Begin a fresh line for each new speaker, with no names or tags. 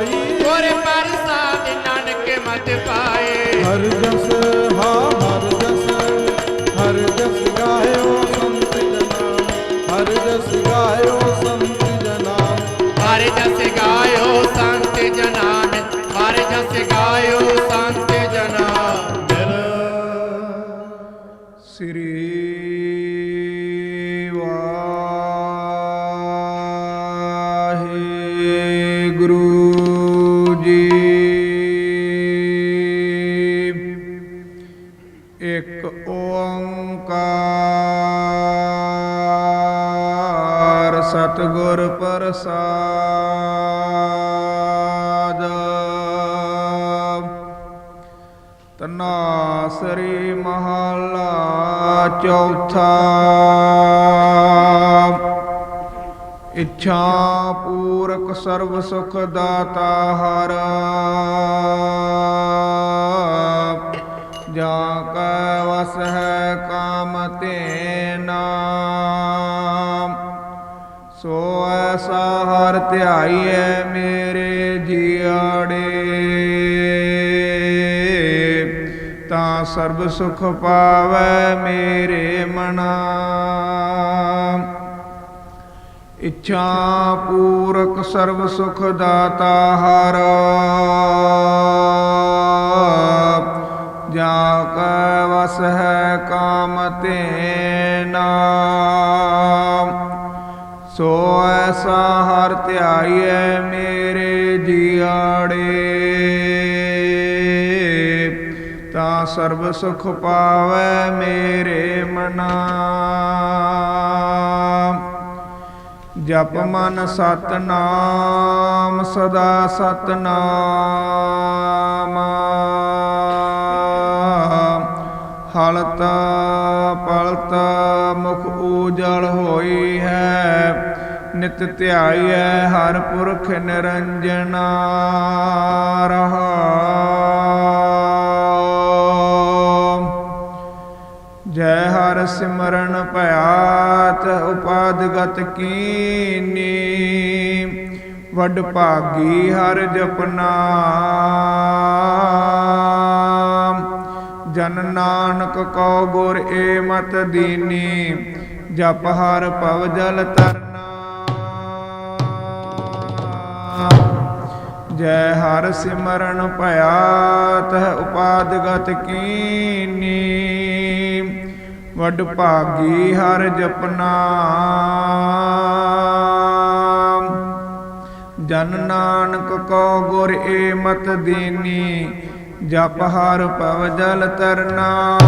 ਪਾਈ।
ਗੁਰ ਪ੍ਰਸਾਦ ਨਾਨਕ ਮਤ ਪਾਏ।
ਹਰ ਜਸ ਹਾ ਹਰ ਜਸ ਹਰ ਜਸ ਗਾਇਓ ਸੰਤ ਜਨਾ ਹਰ ਜਸ ਗਾਇਓ ਸੰਤ ਜਨਾ
ਹਰ ਜਸ ਗਾਇਓ ਸੰਤ ਜਨਾ ਹਰ ਜਸ ਗਾਇਓ ਸੰਤ ਜਨਾ
ਸ੍ਰੀ ਵਾਹਿਗੁਰੂ। ਇੱਕ ਓੰਕਾਰ ਸਤਿਗੁਰ ਪ੍ਰਸਾਦ। ਤਨਾਸਰੀ ਮਹਲਾ ਚੌਥਾ। ਇੱਛਾ ਪੂਰਕ ਸਰਬ ਸੁਖ ਦਾਤਾ ਹਰ। ਐਸਾ ਹਰ ਧਿਆਈਐ ਮੇਰੇ ਜੀਆੜੇ। ਤਾਂ ਸਰਬ ਸੁਖ ਪਾਵੈ ਮੇਰੇ ਮਨਾ। ਇੱਛਾ ਪੂਰਕ ਸਰਬ ਸੁਖ ਦਾਤਾ ਹਰ। ਜਾ ਕੈ ਵਸ ਹੈ ਕਾਮ ਤੇ ਨਾਮ ਸੋ ਐਸਾ ਹਰ ਧਿਆਈਐ ਮੇਰੇ ਜੀਆੜੇ ਤਾਂ ਸਰਬ ਸੁਖ ਪਾਵੈ ਮੇਰੇ ਮਨਾ। ਜਪ ਮਨ ਸਤਨਾਮ, ਸਦਾ ਸਤਨਾਮ। ਹਲਤ, ਪਲਤ, ਮੁਖ ਊਜਲ ਹੋਈ ਹੈ। ਨਿਤ ਧਿਆਈਐ, ਹਰ ਪੁਰਖ ਨਿਰੰਜਨਾ ਰਹਾ ਜੈ ਹਰ ਸਿਮਰਨ ਭਿਆਤ ਉਪਾਦਗਤ ਕੀਨੀ। ਵੱਡ ਭਾਗੀ ਹਰ ਜਪਨਾ ਜਨ ਨਾਨਕ ਕੋ ਗੁਰ ਏ ਮਤ ਦੀਨੀ, ਜਪ ਹਰ ਭਵ ਜਲ ਤਰਨਾ ਜੈ ਹਰ ਸਿਮਰਨ ਭਿਆਤ ਉਪਾਦਗਤ ਕੀਨੀ। ਵੱਡ ਭਾਗੀ ਹਰ ਜਪਨਾ। ਜਨ ਨਾਨਕ ਕੋ ਗੁਰ ਏ ਮਤ ਦੀਨੀ, ਜਪ ਹਰ ਪਵ ਜਲ ਤਰਨਾ।